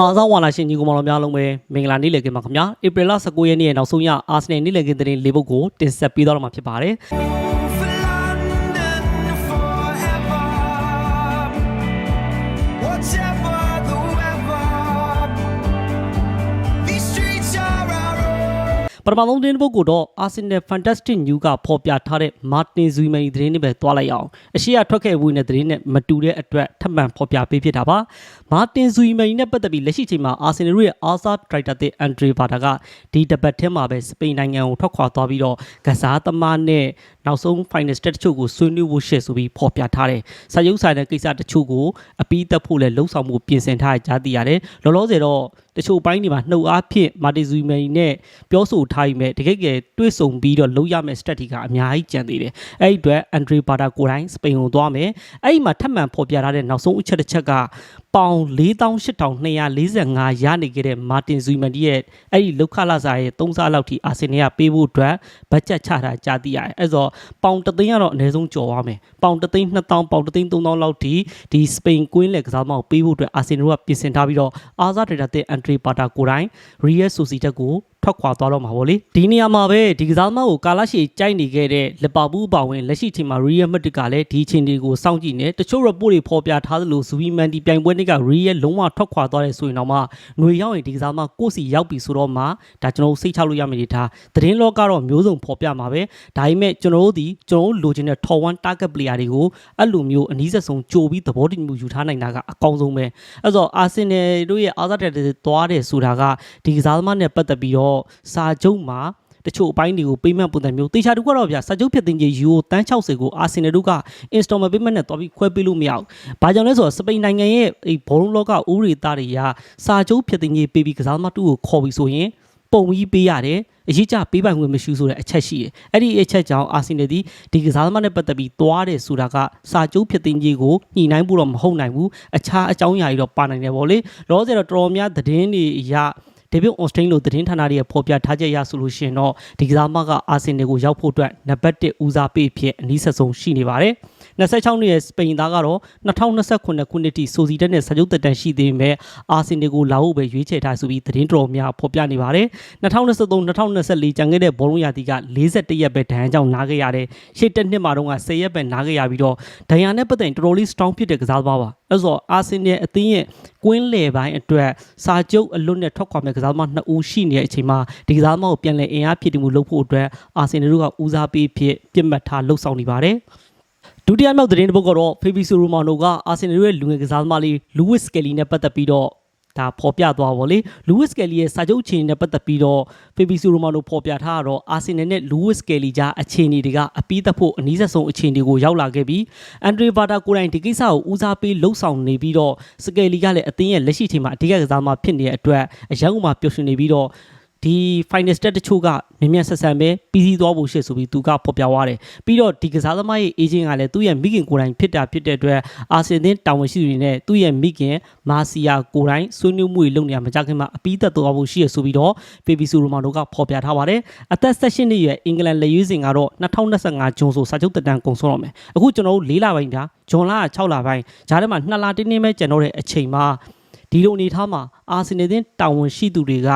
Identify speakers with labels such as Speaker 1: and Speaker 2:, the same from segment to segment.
Speaker 1: အားစားဝါလာရှင်ညီကောင်မတော်များလုံးပဲမင်္ဂလာနေ့လည်ခင်းပါခင်ဗျာဧပြီလ19ရက်နေ့ရဲ့နောက်ဆုံးရအာဆနယ်နေ့လည်ခင်းသတင်း၄ပုဒ်ကိုတင်ဆက်ပေးတော့မှာဖြစ်ပါတယ်
Speaker 2: For London forever. Whatever the weather, these streets are our own.
Speaker 1: ပထမဆုံးသတင်းပုဒ်ကိုတော့ Arsenal Fantastic News ကဖော်ပြထားတဲ့ Martin Zuiman သတင်းတွေပဲတွားလိုက်အောင်အရှိရထွက်ခဲ့ဝင်တဲ့သတင်းနဲ့မတူတဲ့အတွက်ထပ်မံဖော်ပြပေးဖြစ်တာပါ Martin Zuiman နဲ့ပတ်သက်ပြီးလက်ရှိချိန်မှာ Arsenal ရဲ့ Arsa Director တဲ့ Andre Vada ကဒီတပတ်ထဲမှာပဲစပိန်နိုင်ငံကိုထွက်ခွာသွားပြီးတော့ကစားသမားနဲ့နောက်ဆုံး final step တချို့ကိုဆွေးနွေးဖို့ရှေ့ဆိုပြီးဖော်ပြထားတယ်။စာရုပ်ဆိုင်တဲ့ကိစ္စတချို့ကိုအပီးသက်ဖို့လည်းလှုံ့ဆော်မှုပြင်ဆင်ထားကြသိရတယ်။လောလောဆယ်တော့တချို့ပိုင်းတွေမှာနှုတ်အားဖြင့်မာတီဇူမန်နဲ့ပြောဆိုထားပြီးမဲ့တကယ်ကယ်တွေ့ဆုံပြီးတော့လုံးရမယ့် strategy ကအများကြီးကြံသေးတယ်။အဲ့ဒီအတွက်အန်ဒရီဘာတာကိုတိုင်းစပိန်ကိုသွားမယ်။အဲ့ဒီမှာထပ်မံဖော်ပြထားတဲ့နောက်ဆုံးအချက်တစ်ချက်ကပေါင်48,245ရနေခဲ့တဲ့မာတင်ဇူမန်ဒီရဲ့အဲ့ဒီလောက်ခလာစာရဲ့3စားလောက်ထိအာဆင်နယ်ကပေးဖို့အတွက်ဘတ်ဂျက်ချတာကြားသိရတယ်။အဲ့တော့ပေါင်တသိန်းကတော့အနည်းဆုံးကျော်သွားမယ်။ပေါင်တသိန်း2000ပေါင်တသိန်း3000လောက်ထိဒီစပိန်ကွင်းလက်ကစားသမားကိုပေးဖို့အတွက်အာဆင်နယ်ကပြင်ဆင်ထားပြီးတော့အာဇာဒေတာတဲ့အန်ဒရီပါတာကိုတိုင်းရီယယ်ဆိုစီတက်ကိုထွက်ခွာသွားတော့မှာပေါ့လေဒီနေရာမှာပဲဒီကစားသမားကိုကာလာရှီကြိုက်နေခဲ့တဲ့လီဗာပူးပါဝင်လက်ရှိချိန်မှာရီယယ်မက်ဒစ်ကလည်းဒီအချိန်တွေကိုစောင့်ကြည့်နေတချို့ report တွေဖော်ပြထားသလိုဇူဘီမန်ဒီပြိုင်ပွဲတွေကရီယယ်လုံးဝထွက်ခွာသွားတယ်ဆိုရင်တော့မှຫນွေရောက်ရင်ဒီကစားသမားကိုယ့်စီရောက်ပြီဆိုတော့မှဒါကျွန်တော်တို့စိတ်ချလို့ရမယ်ဒီထားသတင်းလောကတော့မျိုးစုံဖော်ပြမှာပဲဒါပေမဲ့ကျွန်တော်တို့ဒီကျွန်တော်တို့လိုချင်တဲ့ top 1 target player တွေကိုအဲ့လိုမျိုးအနည်းဆက်ဆုံးကြိုပြီးသဘောတူမှုယူထားနိုင်တာကအကောင်းဆုံးပဲအဲ့တော့အာဆင်နယ်တို့ရဲ့အာဇာတက်တွေသွားတယ်ဆိုတာကဒီကစားသမားနဲ့ပတ်သက်ပြီးတော့စာချုပ်မှာတချို့အပိုင်းတွေကိုပေးမှတ်ပုံစံမျိုးတေချာတူကတော့ဗျာစာချုပ်ဖြစ်တင်ကြီးယူကိုတန်း60ကိုအာဆင်နယ်တို့က installment payment နဲ့တွားပြီးခွဲပေးလို့မရဘူး။ဘာကြောင့်လဲဆိုတော့စပိန်နိုင်ငံရဲ့အဲဘောလုံးလောကဥပဒေသားတွေကစာချုပ်ဖြစ်တင်ကြီးပေးပြီးကစားသမားတူကိုခေါ်ပြီးဆိုရင်ပုံကြီးပေးရတယ်အရေးကြပေးပိုင်ခွင့်မရှိဆိုတဲ့အချက်ရှိတယ်။အဲ့ဒီအချက်ကြောင့်အာဆင်နယ်ဒီဒီကစားသမားနဲ့ပတ်သက်ပြီးတွားတယ်ဆိုတာကစာချုပ်ဖြစ်တင်ကြီးကိုညှိနှိုင်းဖို့တော့မဟုတ်နိုင်ဘူး။အခြားအကြောင်းအရာတွေတော့ပါနိုင်တယ်ဗောလေ။လောဆယ်တော့တော်တော်များသတင်းတွေအရ ဒေးဗစ်အွန်စတိန်လိုသတင်းဌာနတွေဖော်ပြထားချက်ရဆိုလို့ရှိရင်တော့ဒီကစားမကအာဆင်နယ်ကိုရောက်ဖို့အတွက်နံပါတ်1ဦးစားပေးဖြစ်အနည်းဆက်ဆုံးရှိနေပါတယ်။26နှစ်ရဲ့စပိန်သားကတော့2029ခုနှစ်ထိဆိုစီတက်နဲ့စာချုပ်တက်တန်ရှိသေးပေမဲ့အာဆင်နယ်ကိုလာဖို့ပဲရွေးချယ်ထားဆိုပြီးသတင်းတော်များဖော်ပြနေပါတယ်။2023-2024ကျန်ခဲ့တဲ့ဘောလုံးရာသီက41ရက်ပဲဒဏ်ရာကြောင့်နားခဲ့ရတယ်။ရှေ့တစ်နှစ်မှာတော့10ရက်ပဲနားခဲ့ရပြီးတော့ဒဏ်ရာနဲ့ပတ်သက်ရင်တော်တော်လေး strong ဖြစ်တဲ့ကစားသမားပါ။အဲ့ဆိုအာဆင်နယ်အသင်းရဲ့ကွင်းလေပိုင်းအတွက်စာချုပ်အလွတ်နဲ့ထွက်ခွာမဲ့ကစားသမား2ဦးရှိနေတဲ့အချိန်မှာဒီကစားသမားကိုပြန်လည်အင်အားဖြစ်တည်မှုလုပ်ဖို့အတွက်အာဆင်နယ်တို့ကဦးစားပေးဖြစ်ပြစ်မှတ်ထားလှုပ်ဆောင်နေပါတယ်။ဒုတိယမြောက်သတင်းတစ်ပုဒ်ကတော့ဖေဘီဆိုရိုမာနိုကအာဆင်နယ်ရဲ့လူငယ်ကစားသမားလေးလူးဝစ်ကယ်လီနဲ့ပတ်သက်ပြီးတော့ ဒါဖော်ပြသွားပါလေလူးဝစ်ကယ်လီရဲ့စာချုပ်အခြေအနေနဲ့ပတ်သက်ပြီးတော့ဖေဘီဆိုရိုမာနိုဖော်ပြထားတော့အာဆင်နယ်နဲ့လူးဝစ်ကယ်လီကြားအခြေအနေတွေကအပီးသက်ဖို့အနည်းဆက်ဆုံးအခြေအနေကိုရောက်လာခဲ့ပြီးအန်ဒရီဗာတာကိုယ်တိုင်ဒီကိစ္စကိုဦးစားပေးလှုပ်ဆောင်နေပြီးတော့စကယ်လီကလည်းအသင်းရဲ့လက်ရှိချိန်မှာအဓိကကစားသမားဖြစ်နေတဲ့အတွက်အရန်ကမှပျော်ရွှင်နေပြီးတော့ ဒီ final step တချို့ကမြင်မြန်ဆက်ဆံပဲပြီးစီးသွားဖို့ရှေ့ဆိုပြီးသူကဖော်ပြသွားတယ်ပြီးတော့ဒီကစားသမားရဲ့ agent ကလည်းသူ့ရဲ့မိခင်ကိုယ်တိုင်ဖြစ်တာဖြစ်တဲ့အတွက်အာဆင်သင်းတာဝန်ရှိသူတွေနဲ့သူ့ရဲ့မိခင်မာစီယာကိုယ်တိုင်ဆွေးနွေးမှုတွေလုပ်နေရမှာကြခင်မှာအပီးသက်သွားဖို့ရှိရဆိုပြီးတော့ပေပီဆူရိုမာနိုကဖော်ပြထားပါတယ်အသက်16နှစ်ရွယ်အင်္ဂလန်လက်ရွေးစင်ကတော့2025ဂျွန်ဆိုစာချုပ်တက်တန်းကုန်ဆုံးတော့မယ်အခုကျွန်တော်တို့၄လပိုင်းဗျာဂျွန်လက6လပိုင်းဂျားထဲမှာ2လတင်းတင်းပဲကျန်တော့တဲ့အချိန်မှာဒီလိုအနေထားမှာအာဆင်နယ်သင်းတာဝန်ရှိသူတွေက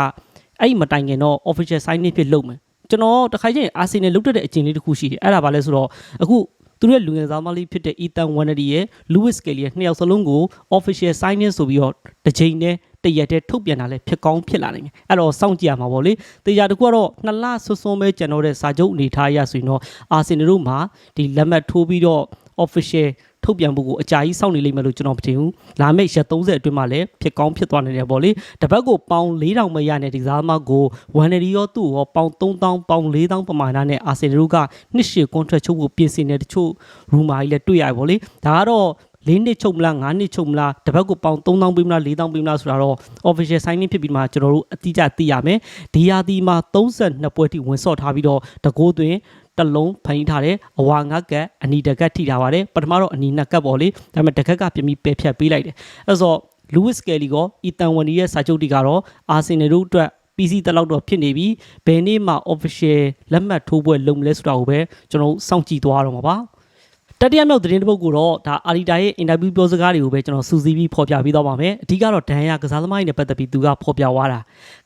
Speaker 1: အဲ့ဒီမတိုင်ခင်တော့ official signing ဖြစ်လုပ်မယ်ကျွန်တော်တခါချင်းအာဆင်နယ်လုတ်တဲ့အချိန်လေးတစ်ခုရှိတယ်အဲ့ဒါဘာလဲဆိုတော့အခုသူတို့ရဲ့လူငယ်စားမလေးဖြစ်တဲ့ Ethan Wannery ရဲ့ Lewis Kelly ရဲ့နှစ်ယောက်စလုံးကို official signing ဆိုပြီးတော့တစ်ချိန်နဲ့တရက်တည်းထုတ်ပြန်တာလည်းဖြစ်ကောင်းဖြစ်လာနိုင်တယ်အဲ့တော့စောင့်ကြည့်ရမှာပေါ့လေတရားတကူကတော့နှစ်လဆွဆွမဲကျွန်တော်တဲ့စာချုပ်အနေထားရဆိုရင်တော့အာဆင်နယ်တို့မှာဒီလက်မှတ်ထိုးပြီးတော့ official ထုတ်ပြန်ဖို့ကိုအကြာကြီးစောင့်နေလိမ့်မယ်လို့ကျွန်တော်မထင်ဘူးလာမယ့်ရက်30အတွင်းမှာလည်းဖြစ်ကောင်းဖြစ်သွားနိုင်တယ်ပေါ့လေတပတ်ကိုပေါင်4000မရတဲ့ဒီကစားမကိုဝန်နရီရောသူ့ရောပေါင်3000ပေါင်4000ပမာဏနဲ့အာဆင်နယ်တို့ကနှစ်ရှည် contract ချုပ်ဖို့ပြင်ဆင်နေတချို့ rumor ကြီးလည်းတွေ့ရတယ်ပေါ့လေဒါကတော့၄နှစ်ချုပ်မလား၅နှစ်ချုပ်မလားတပတ်ကိုပေါင်3000ပေးမလား4000ပေးမလားဆိုတာတော့ official signing ဖြစ်ပြီးမှကျွန်တော်တို့အတိအကျသိရမယ်ဒီယာဒီမှာ32ပွဲထိဝင်ဆော့ထားပြီးတော့တကိုးသွင်း တလုံးဖန်ထားတယ်အဝါငါကက်အနီတကက်ထိထားပါတယ်ပထမတော့အနီနှစ်ကက်ပေါ့လေဒါပေမဲ့တကက်ကပြင်ပြီးပယ်ဖြတ်ပေးလိုက်တယ်အဲ့တော့ Lewis Kelly ကော Ethan Wandy ရဲ့စာချုပ်တွေကတော့ Arsenal တို့အတွက် PC တလောက်တော့ဖြစ်နေပြီဘယ်နေ့မှ official လက်မှတ်ထိုးပွဲလုပ်မလဲဆိုတာကိုပဲကျွန်တော်စောင့်ကြည့်သွားတော့မှာပါတတတိယမြောက်သတင်းတစ်ပုဒ်ကိုတော့ဒါအာရီတာရဲ့အင်တာဗျူးပြောစကားတွေကိုပဲကျွန်တော်စူးစီးပြီးဖော်ပြပေးသွားပါမယ်အဓိကတော့ဒန်ရကစားသမားတွေနဲ့ပတ်သက်ပြီးသူကဖော်ပြသွားတာ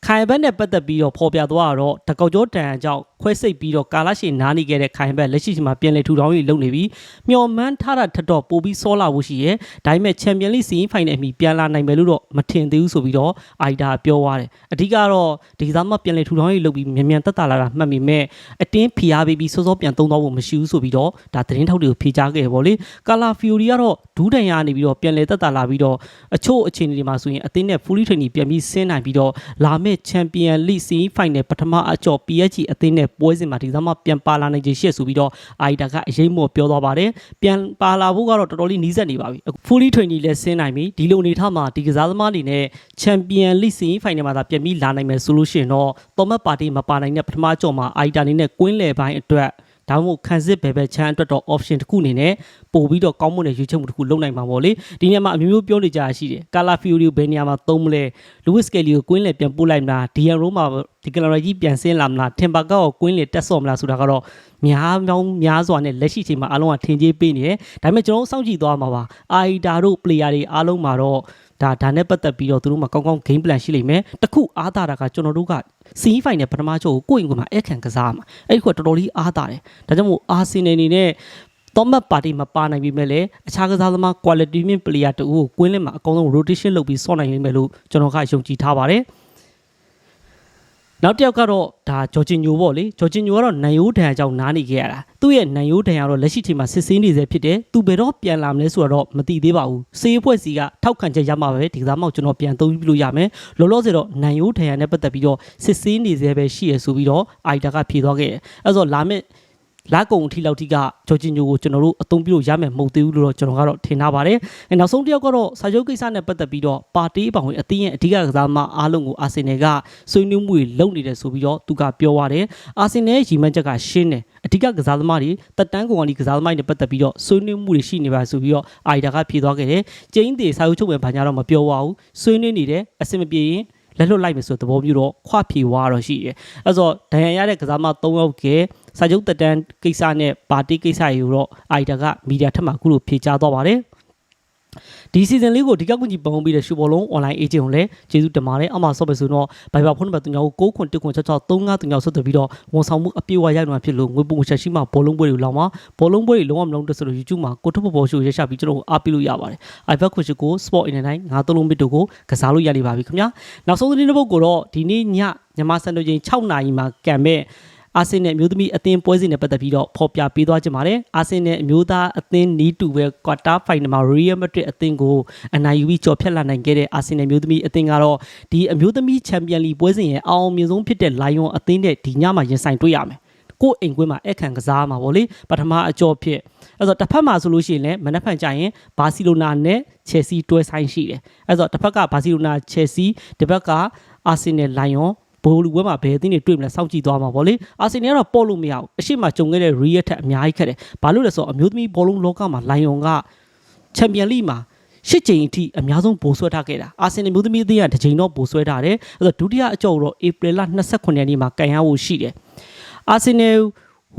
Speaker 1: ခိုင်ဘက်နဲ့ပတ်သက်ပြီးတော့ဖော်ပြသွားတော့တကောက်ကျော်ဒန်အကြောင်းခွဲစိတ်ပြီးတော့ကာလရှည်နားနေခဲ့တဲ့ခိုင်ဘက်လက်ရှိချိန်မှာပြန်လည်ထူထောင်ရေးလုပ်နေပြီးမျော်မှန်းထားတာထက်တော့ပိုပြီးစောလာဖို့ရှိရဲဒါပေမဲ့ချန်ပီယံလိစီးဖိုင်နယ်အမီပြန်လာနိုင်မယ်လို့တော့မထင်သေးဘူးဆိုပြီးတော့အာရီတာပြောသွားတယ်အဓိကတော့ဒီကစားမပြန်လည်ထူထောင်ရေးလုပ်ပြီးမြန်မြန်တက်တာလာတာမှတ်မိမဲ့အတင်းဖီအားပေးပြီးစောစောပြန်သုံးသွားဖို့မရှိဘူးဆိုပြီးတော့ဒါသတင်းထောက်တွေကိုဖြေကြားခဲ့ရပေါ့လေကာလာဖီယိုရီကတော့ဒူးတန်ရနေပြီးတော့ပြန်လည်တက်တာလာပြီးတော့အချို့အခြေအနေတွေမှာဆိုရင်အသင်းနဲ့ fully training ပြန်ပြီးဆင်းနိုင်ပြီးတော့လာမယ့်ချန်ပီယံလိစီးဖိုင်နယ်ပထမအကျော် PSG အသင်းနဲ့ပွဲစဉ်မှာဒီကစားမပြန်ပါလာနိုင်ခြေရှိရဆိုပြီးတော့အာရီတာကအရေးမော့ပြောသွားပါတယ်ပြန်ပါလာဖို့ကတော့တော်တော်လေးနီးစပ်နေပါပြီအခု fully training လည်းဆင်းနိုင်ပြီဒီလိုအနေထားမှာဒီကစားသမားတွေနဲ့ချန်ပီယံလိစီးဖိုင်နယ်မှာသာပြန်ပြီးလာနိုင်မယ်ဆိုလို့ရှိရင်တော့တော်မတ်ပါတီမပါနိုင်တဲ့ပထမအကျော်မှာအာရီတာအနေနဲ့ကွင်းလယ်ပိုင်းအတွက် ဒါမှမဟုတ်ခန်းစစ်ဘယ်ဘက်ချမ်းအတွက်တော့ option တစ်ခုအနေနဲ့ပို့ပြီးတော့ကောင်းမွန်တဲ့ရွေးချယ်မှုတစ်ခုလုပ်နိုင်မှာပေါ့လေဒီနေရာမှာအမျိုးမျိုးပြောနေကြရရှိတယ်ကာလာဖီယိုရီကိုဘယ်နေရာမှာသုံးမလဲလူဝစ်ကယ်လီကိုကွင်းလယ်ပြန်ပို့လိုက်မလားဒီယန်ရိုးမှာဒီကလရာကြီးပြန်ဆင်းလာမလားထင်ပါကောက်ကိုကွင်းလယ်တက်ဆော့မလားဆိုတာကတော့များများများစွာနဲ့လက်ရှိချိန်မှာအားလုံးကထင်ကြီးပေးနေတယ်ဒါပေမဲ့ကျွန်တော်တို့စောင့်ကြည့်သွားမှာပါအာအီတာတို့ player တွေအားလုံးမှာတော့ ဒါဒါနဲ့ပတ်သက်ပြီးတော့သူတို့မှာကောင်းကောင်း game plan ရှိလိမ့်မယ်တခုအားသာတာကကျွန်တော်တို့ကစီးဖိုင်နဲ့ပထမချုပ်ကိုကိုယ့်အိမ်ကမှာအခန့်ကစားမှာအဲ့ဒီကတော်တော်လေးအားသာတယ်ဒါကြောင့်မို့အာဆင်နယ်အနေနဲ့တော့မတ်ပါတီမပါနိုင်ပြီမဲ့လေအခြားကစားသမား quality မြင့် player တူကိုကွင်းလင်းမှာအကောင်းဆုံး rotation လုပ်ပြီးစောင့်နိုင်လိမ့်မယ်လို့ကျွန်တော်ကယုံကြည်ထားပါတယ် နောက်တစ်ယောက်ကတော့ဒါဂျော်ဂျင်ညိုပေါ့လေဂျော်ဂျင်ညိုကတော့နိုင်ယိုးဒဏ်အကြောင်းနားနေခဲ့ရတာသူ့ရဲ့နိုင်ယိုးဒဏ်ကတော့လက်ရှိချိန်မှာစစ်ဆေးနေစေဖြစ်တယ်သူဘယ်တော့ပြန်လာမလဲဆိုတော့မသိသေးပါဘူးစေးအဖွဲ့စီကထောက်ခံချက်ရမှာပဲဒီကစားမောက်ကျွန်တော်ပြန်သုံးပြလို့ရမယ်လောလောဆယ်တော့နိုင်ယိုးဒဏ်ရနဲ့ပတ်သက်ပြီးတော့စစ်ဆေးနေစေပဲရှိရဆိုပြီးတော့အိုက်တာကဖြေသွားခဲ့တယ်အဲဆိုလာမယ့် လာကုံအထိလောက်ထိကဂျော်ဂျင်ညိုကိုကျွန်တော်တို့အသုံးပြုလို့ရမယ်မဟုတ်သေးဘူးလို့တော့ကျွန်တော်ကတော့ထင်ထားပါတယ်။အဲနောက်ဆုံးတစ်ယောက်ကတော့စာချုပ်ကိစ္စနဲ့ပတ်သက်ပြီးတော့ပါတီးပောင်ဝင်အသင်းရဲ့အဓိကကစားမအားလုံးကိုအာဆင်နယ်ကဆွေးနွေးမှုတွေလုပ်နေတယ်ဆိုပြီးတော့သူကပြောသွားတယ်။အာဆင်နယ်ရဲ့ရည်မှန်းချက်ကရှင်းတယ်။အဓိကကစားသမားတွေတက်တန်းကောင်ကလေးကစားသမားတွေနဲ့ပတ်သက်ပြီးတော့ဆွေးနွေးမှုတွေရှိနေပါဆိုပြီးတော့အာရီတာကဖြေသွားခဲ့တယ်။ကျင်းသေးစာချုပ်ချုပ်ဝင်ဘာညာတော့မပြောပါဘူး။ဆွေးနွေးနေတယ်အဆင်မပြေရင်လက်လွတ်လိုက်မယ်ဆိုတဲ့သဘောမျိုးတော့ခွဖြေဝါတော့ရှိတယ်။အဲဆိုဒဏ်ရာရတဲ့ကစားမ၃ယောက်က စာချုပ်တက်တန်းကိစ္စနဲ့ပါတီကိစ္စရေကိုတော့အိုက်တာကမီဒီယာထက်မှအခုလိုဖြေကြားသွားပါတယ်။ဒီ season လေးကိုဒီကကွန်ကြီးပုံပြီးတဲ့ရှူဘောလုံး online agent ကိုလည်းကျေးဇူးတင်ပါတယ်။အမှဆော့ပဲဆိုတော့ Viber ဖုန်းနံပါတ်3ကို6ခွန်1ခွန်6 6 3 5 3 6ဆက်သွယ်ပြီးတော့ဝန်ဆောင်မှုအပြည့်အဝရနိုင်မှာဖြစ်လို့ငွေပုံချက်ရှိမှဘောလုံးပွဲတွေလောက်မှာဘောလုံးပွဲတွေလုံးဝမလုံးတက်ဆိုလို့ YouTube မှာကိုထုတ်ဖို့ရှိုးရရှာပြီးကျွန်တော်အားပေးလို့ရပါတယ်။ iPad ခွန်ရှိကို Sport in တိုင်းငါသုံးလုံးဘစ်တို့ကိုကစားလို့ရနေပါပြီခင်ဗျာ။နောက်ဆုံးသတင်းတစ်ပုဒ်ကိုတော့ဒီနေ့ညမြန်မာစံတော်ချိန်6နာရီမှာကံမဲ့ အာဆင်နယ်အမျိုးသမီးအသင်းပွဲစဉ်နဲ့ပတ်သက်ပြီးတော့ဖော်ပြပေးသွားကြပါတယ်။အာဆင်နယ်အမျိုးသားအသင်းနီးတူပဲကွာတာဖိုင်နယ်မှာ Real Madrid အသင်းကိုအနိုင်ယူပြီးကြော်ဖြတ်လာနိုင်ခဲ့တဲ့အာဆင်နယ်အမျိုးသမီးအသင်းကတော့ဒီအမျိုးသမီးချန်ပီယံလီပွဲစဉ်ရဲ့အအောင်မြင်ဆုံးဖြစ်တဲ့ Lion အသင်းနဲ့ဒီညမှာရင်ဆိုင်တွေ့ရမယ်။ကိုယ့်အိမ်ကွင်းမှာအခန့်ကစားမှာပေါ့လေပထမအကြော့ဖြစ်အဲ့တော့တစ်ဖက်မှာဆိုလို့ရှိရင်လည်းမနက်ဖြန်ကျရင်ဘာစီလိုနာနဲ့ချယ်ဆီတွဲဆိုင်ရှိတယ်အဲ့တော့တစ်ဖက်ကဘာစီလိုနာချယ်ဆီတစ်ဖက်ကအာဆင်နယ်လိုင်ယွန် ဘိုလ်လူပွဲမှာဘယ်အသင်းတွေတွေ့မလဲစောင့်ကြည့်သွားမှာပေါ့လေအာဆင်နယ်ကတော့ပေါ်လို့မရဘူးအရှိမကြုံခဲ့တဲ့ Real ထက်အများကြီးခက်တယ်ဘာလို့လဲဆိုတော့အမျိုးသမီးဘောလုံးလောကမှာလိုင်ယွန်ကချန်ပီယံလိမှာရှစ်ချိန်အထိအများဆုံးပိုဆွဲထားခဲ့တာအာဆင်နယ်မျိုးသမီးအသင်းကတစ်ချိန်တော့ပိုဆွဲထားတယ်အဲ့တော့ဒုတိယအကြော့တော့ဧပြီလ29ရက်နေ့မှာကန်ရဖို့ရှိတယ်အာဆင်နယ်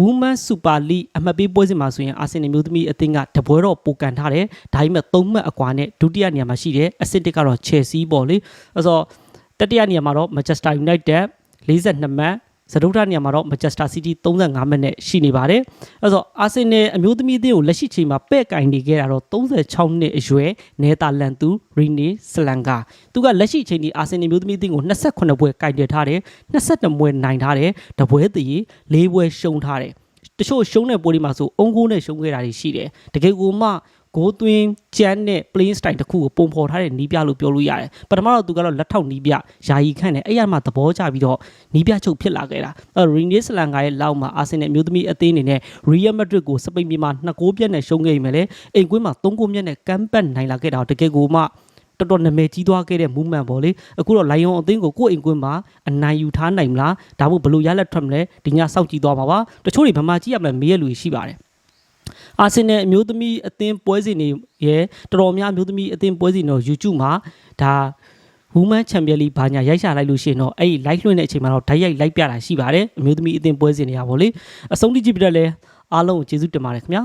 Speaker 1: Women Super League အမှတ်ပေးပွဲစဉ်မှာဆိုရင်အာဆင်နယ်မျိုးသမီးအသင်းကတပွဲတော့ပိုကန်ထားတယ်ဒါပေမဲ့၃မှတ်အကွာနဲ့ဒုတိယနေရာမှာရှိတယ်အဆင့်တစ်ကတော့ Chelsea ပေါ့လေအဲဆို တတိယနေရာမှာတော့ Manchester United 42မှတ်စတုထနေရာမှာတော့ Manchester City 35မှတ်နဲ့ရှိနေပါတယ်အဲဆိုအာဆင်နယ်အမျိုးသမီးအသင်းကိုလက်ရှိချိန်မှာပဲ့ကင်နေခဲ့တာတော့36နှစ်အရွယ်နယ်သာလန်သူရီနီစလန်ကာသူကလက်ရှိချိန်ဒီအာဆင်နယ်မျိုးသမီးအသင်းကို28ပွဲကင်တယ်ထားတယ်22ပွဲနိုင်ထားတယ်တပွဲတည်၄ပွဲရှုံးထားတယ်တချို့ရှုံးတဲ့ပွဲတွေမှာဆိုအုံကိုးနဲ့ရှုံးခဲ့တာတွေရှိတယ်တကယ်ကိုမှ ဂိုးသွင်းကျန်းတဲ့ playing style တစ်ခုကိုပုံဖော်ထားတဲ့နီးပြလို့ပြောလို့ရတယ်ပထမတော့သူကတော့လက်ထောက်နီးပြယာယီခန့်တယ်အဲ့ရမှာသဘောကျပြီးတော့နီးပြချုပ်ဖြစ်လာခဲ့တာအဲ့ရီနီစလန်ကရဲ့လောက်မှာအာဆင်နယ်အမျိုးသမီးအသင်းအနေနဲ့ Real Madrid ကိုစပိန်ပြည်မှာ2ဂိုးပြတ်နဲ့ရှုံးခဲ့ရမယ်လေအိမ်ကွင်းမှာ3ဂိုးမြတ်နဲ့ကမ်းပတ်နိုင်လာခဲ့တာတကယ်ကိုမှတော်တော်နာမည်ကြီးသွားခဲ့တဲ့ movement ပေါ့လေအခုတော့ Lion အသင်းကိုကိုယ့်အိမ်ကွင်းမှာအနိုင်ယူထားနိုင်မလားဒါမှမဟုတ်ဘယ်လိုရလက်ထွက်မလဲဒီညစောင့်ကြည့်သွားပါပါတချို့တွေဗမာကြည့်ရမလဲမေးရလူရှိပါတယ် အာဆင်နယ်အမျိုးသမီးအသင်းပွဲစဉ်တွေရဲ့တော်တော်များအမျိုးသမီးအသင်းပွဲစဉ်တော့ YouTube မှာဒါ Women Champion League ဘာညာရိုက်ရှာလိုက်လို့ရှိရင်တော့အဲ့ဒီ live လွှင့်တဲ့အချိန်မှာတော့ဓာတ်ရိုက်လိုက်ပြတာရှိပါတယ်အမျိုးသမီးအသင်းပွဲစဉ်တွေကပေါ့လေအဆုံးထိကြည့်ပြတဲ့လဲအားလုံးကိုကျေးဇူးတင်ပါတယ်ခင်ဗျာ